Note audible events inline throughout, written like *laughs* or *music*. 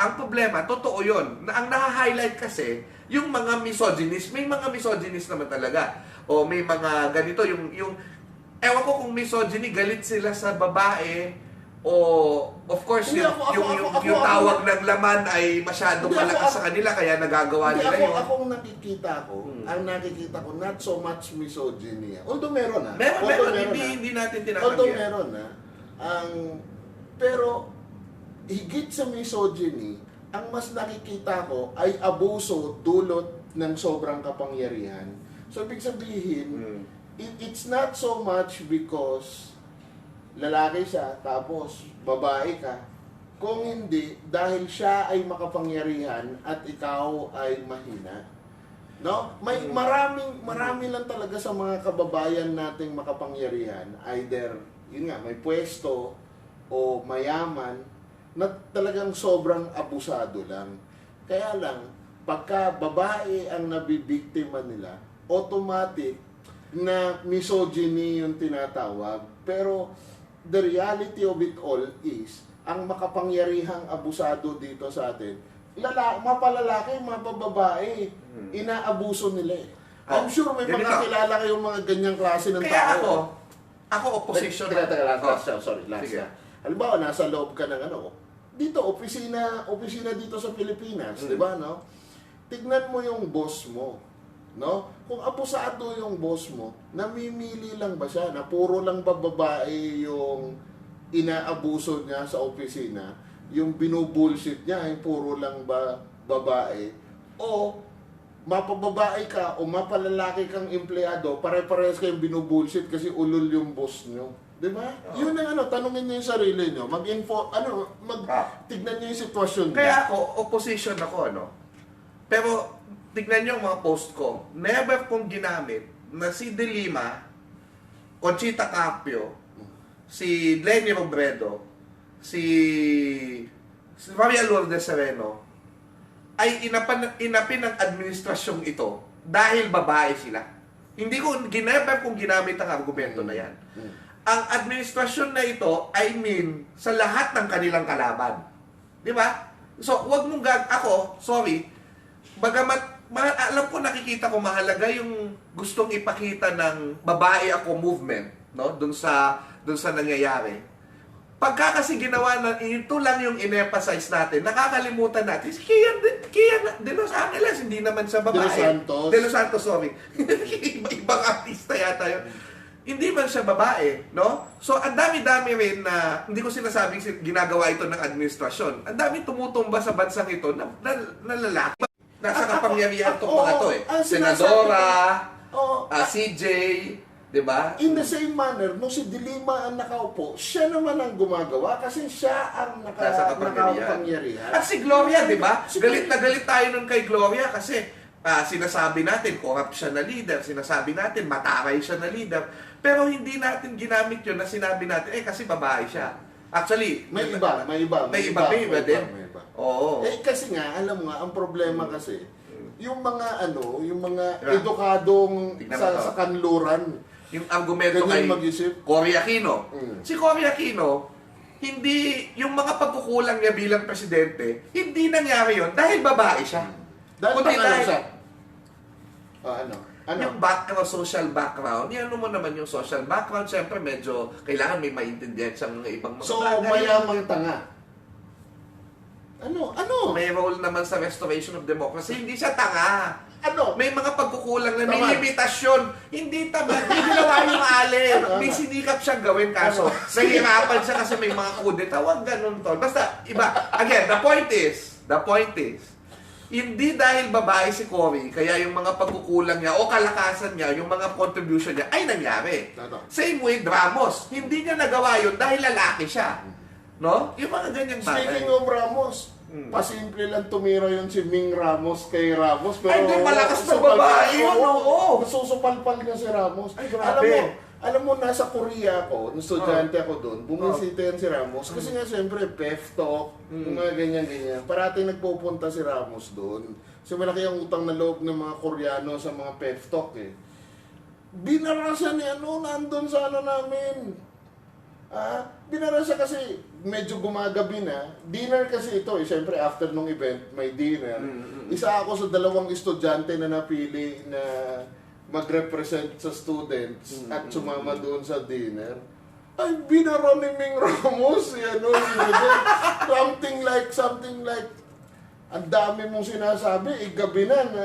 ang problema, totoo yun. Na, ang naha-highlight kasi, yung mga misogynist, may mga misogynist naman talaga. O may mga ganito, yung, yung, ewan ko kung misogyny, galit sila sa babae, o of course, Hindi, yung, ako- ako- yung, ako- yung, ako- yung ako- tawag ng laman ay masyadong Hindi, ako- malakas sa kanila, kaya nagagawa Hindi, nila ako, yun. ako ang nakikita ko, Hmm. ang nakikita ko, not so much misogyny. Although meron na. Meron, Although meron, hindi, na. hindi natin Although tinatanggi. meron na. Ang, pero, higit sa misogyny, ang mas nakikita ko ay abuso dulot ng sobrang kapangyarihan. So, ibig sabihin, Hmm. it, it's not so much because lalaki siya, tapos babae ka. Kung hindi, dahil siya ay makapangyarihan at ikaw ay mahina. No? May Mm. maraming marami lang talaga sa mga kababayan nating makapangyarihan, either yun nga, may pwesto o mayaman na talagang sobrang abusado lang. Kaya lang, pagka babae ang nabibiktima nila, automatic na misogyny yung tinatawag. Pero the reality of it all is, ang makapangyarihang abusado dito sa atin, lala, mapalalaki, mapababae, inaabuso nila eh. I'm Oh, sure may mga kilala kayong mga ganyang klase ng Kaya tao. ako, ako opposition. Teka, teka, last, last, oh, sorry, last Sige. na. Halimbawa, nasa loob ka ng ano, dito, opisina, opisina dito sa Pilipinas, Mm. di ba, no? Tignan mo yung boss mo, no? Kung abusado yung boss mo, namimili lang ba siya na puro lang ba babae yung inaabuso niya sa opisina, yung binubullshit niya ay puro lang ba babae, o mapababae ka o mapalalaki kang empleyado, pare-parehas kayong binubullshit kasi ulol yung boss nyo. Di ba? Yun ang ano, tanungin niyo yung sarili nyo. Mag-info, ano, mag, Ah. tignan niyo yung sitwasyon niyo. Kaya ako, opposition ako, ano? Pero, tignan niyo ang mga post ko. Never kong ginamit na si De Lima, Conchita Carpio, si Lenny Robredo, si, si Maria Lourdes Sereno, ay inapan, inapin ng administrasyong ito dahil babae sila. Hindi ko, never kong ginamit ang argumento na yan. Ang administrasyon na ito, I mean, sa lahat ng kanilang kalaban. Di ba? So, wag mong gag... Ako, sorry, bagamat ma- alam ko nakikita ko mahalaga yung gustong ipakita ng babae ako movement, no? Doon sa doon sa nangyayari. Pagka kasi ginawa na ito lang yung in-emphasize natin, nakakalimutan natin si Kian de, Kian de Los Angeles, hindi naman siya babae. De Los Santos. De Los Santos, sorry. *laughs* Iba- Ibang artista yata yun. Hindi man siya babae, no? So, ang dami-dami rin na, hindi ko sinasabing si- ginagawa ito ng administrasyon. Ang dami tumutumba sa bansang ito na, na, na lalaki. Nasa kapangyarihan itong mga to eh. ang Senadora, Oo. ah, CJ, di ba? In the same manner, nung si Dilima ang nakaupo, siya naman ang gumagawa kasi siya ang naka, Nasa kapangyarihan. nakapangyarihan. At si Gloria, di ba? Si- Galit na galit tayo nun kay Gloria kasi ah, sinasabi natin, corrupt siya na leader. Sinasabi natin, mataray siya na leader. Pero hindi natin ginamit yun na sinabi natin, eh kasi babae siya. Actually, May iba, may iba, May iba, may iba din. may iba. Oo. Eh kasi nga, alam mo nga, ang problema kasi, yung mga ano, yung mga Yeah. edukadong Tignan sa, sa kanluran, Yung argumento kay mag-isip. Cory Aquino. Mm. Si Cory Aquino, hindi, yung mga pagkukulang niya bilang presidente, hindi nangyari yon dahil babae siya. Dahil Kundi dahil- siya? Ah, ano? Ano? Yung background, social background, yan mo naman yung social background, syempre medyo kailangan may maintindihan siyang mga ibang mga so, bagay. mayamang tanga. Ano? Ano? May role naman sa restoration of democracy. Hindi siya tanga. Ano? May mga pagkukulang na may Tamad. limitasyon. Hindi tamad. Hindi ginawa yung alin. May sinikap siyang gawin kaso nahihirapan siya kasi may mga kudeta. Huwag ganun to. Basta, iba. Again, the point is, the point is, hindi dahil babae si Cory, kaya yung mga pagkukulang niya o kalakasan niya, yung mga contribution niya, ay nangyari. Totoo. Same with Ramos. Hindi niya nagawa yun dahil lalaki siya. No? Yung mga ganyang bagay. Speaking of Ramos, Hmm. pasimple lang tumira yun si Ming Ramos kay Ramos. Pero Ay, di, malakas na babae yun, oo. Nasusupalpal niya si Ramos. Ay, grabe. Alam mo, alam mo, nasa Korea ako, nung estudyante Oh. ako doon, bumisita yan si Ramos. Kasi nga, siyempre, PEF talk, mga ganyan-ganyan. Parating nagpupunta si Ramos doon. Kasi malaki ang utang na loob ng mga Koreano sa mga PEF talk eh. Binara siya ni ano, nandun sa ano namin. Ah, binara siya kasi medyo gumagabi na. Dinner kasi ito eh. Siyempre, after nung event, may dinner. Isa ako sa dalawang estudyante na napili na mag-represent sa students at sumama doon sa dinner. Ay, binara ni Ming Ramos, si ano, si *laughs* something like, something like, ang dami mong sinasabi, eh, gabi na, na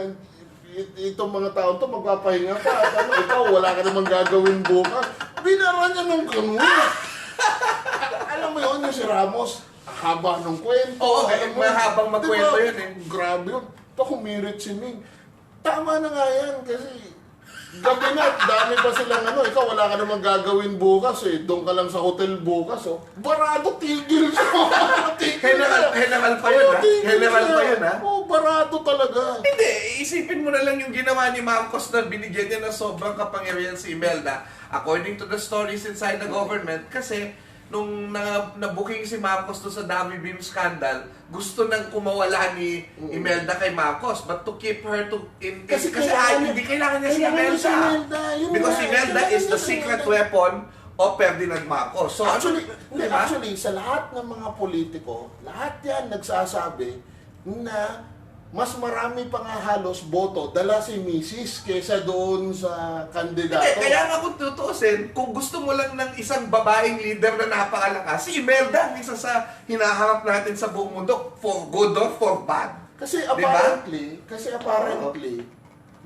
it- itong mga tao to magpapahinga pa. At ano, *laughs* ikaw, wala ka namang gagawin bukas. Binara niya ng ganun. *laughs* Alam mo yun, yung si Ramos, haba ng kwento. Oo, eh, alam mo, mahabang magkwento diba? yun eh. Grabe yun. Pa kumirit si Ming. Tama na nga yan kasi gabi na, dami pa silang ano, ikaw wala ka namang gagawin bukas eh. Doon ka lang sa hotel bukas oh. Barado tigil siya. *laughs* tigil General, siya. general pa yun, Oo, ha? tigil General siya. pa yun, ha? Oo, barado talaga. Hindi, isipin mo na lang yung ginawa ni Marcos na binigyan niya ng sobrang kapangyarihan si Imelda according to the stories inside the government kasi nung na, na-booking si Marcos to sa Dami Beam scandal, gusto nang kumawala ni Imelda kay Marcos but to keep her to in, Kasi kasi, kailangan ay, hindi kailangan niya si Imelda. si Imelda, Because nga, Imelda is the secret Imelda. weapon of Ferdinand Marcos. So actually, ano, hindi, di ba? actually, sa lahat ng mga politiko, lahat yan nagsasabi na mas marami pa nga halos boto dala si Mrs. kesa doon sa kandidato. Hindi, kaya nga kung tutuusin, kung gusto mo lang ng isang babaeng leader na napakalakas, si Imelda ang isa sa hinaharap natin sa buong mundo, for good or for bad. Kasi apparently, kasi apparently,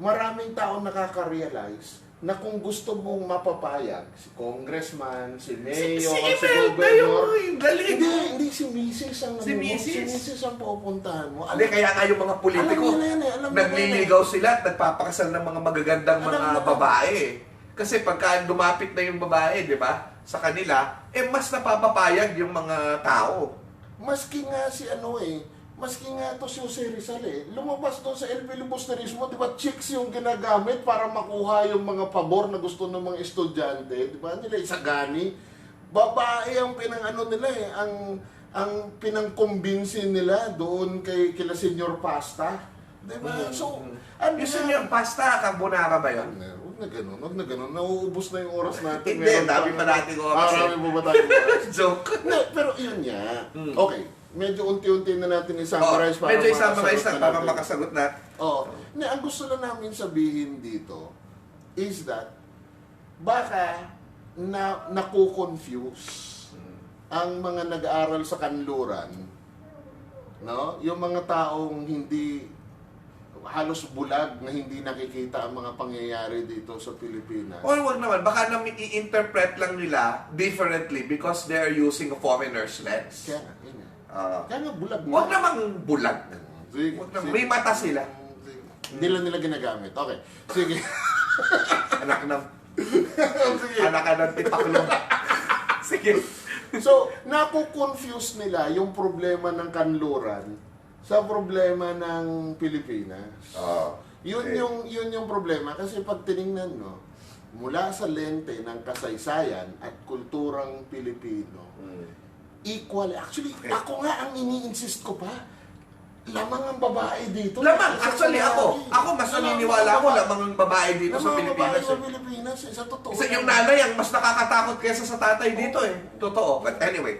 maraming tao nakaka-realize na kung gusto mong mapapayag, si congressman, si mayor, si si, Imelda governor, galing. hindi, hindi si Mrs. ang Si ano Mrs. si Mrs. ang pupuntahan mo. Hindi, kaya nga yung mga politiko, Alam nila yan eh, alam nagliligaw sila at nagpapakasal ng mga magagandang Alam mga babae. Kasi pagka lumapit na yung babae, di ba, sa kanila, eh mas napapapayag yung mga tao. Maski nga si ano eh, maski nga to si Jose Rizal eh, lumabas doon sa El Filibusterismo, di ba, chicks yung ginagamit para makuha yung mga pabor na gusto ng mga estudyante, di ba, nila isagani. Babae ang pinang-ano nila eh, ang ang pinangkumbinsi nila doon kay kila Senior Pasta. Di ba? So, ano Yung senior pasta, carbonara ba yun? Huwag na ganun, huwag na ganun. Nauubos na yung oras natin. Hindi, dami pa nating oras Ah, eh. Marami pa ba oras? *laughs* Joke. Hindi, pero yun nga. Mm. Okay, medyo unti-unti na natin Oh, i-summarize para medyo i-summarize na para makasagot na. Oo. Hindi, ang gusto lang namin sabihin dito is that baka na nakukonfuse ang mga nag-aaral sa kanluran, no? Yung mga taong hindi halos bulag na hindi nakikita ang mga pangyayari dito sa Pilipinas. Or wag naman, baka na i-interpret lang nila differently because they're using a foreigner's lens. Kaya yun. Ah, Kaya nga bulag nga. wag namang bulag. Sige, Wag naman. sige. May mata sila. Sige. Hindi lang nila ginagamit. Okay. Sige. *laughs* Anak ng, Sige. anak ka ng tipaklo. *laughs* Sige. So, naku-confuse nila yung problema ng kanluran sa problema ng Pilipinas. Oh, Yun okay. yung yun yung problema kasi pag tiningnan no, mula sa lente ng kasaysayan at kulturang Pilipino, Hmm. Equal. Actually, Okay. ako nga ang ini-insist ko pa. Lamang ang babae dito. Lamang, sa actually ako, ako mas Lamang naniniwala babae. lamang ang babae dito sa Lamang ang Pilipinas. babae sa eh. Pilipinas. eh, Sa totoo. Kasi yung nanay ang mas nakakatakot kaysa sa tatay dito eh. Totoo. But anyway,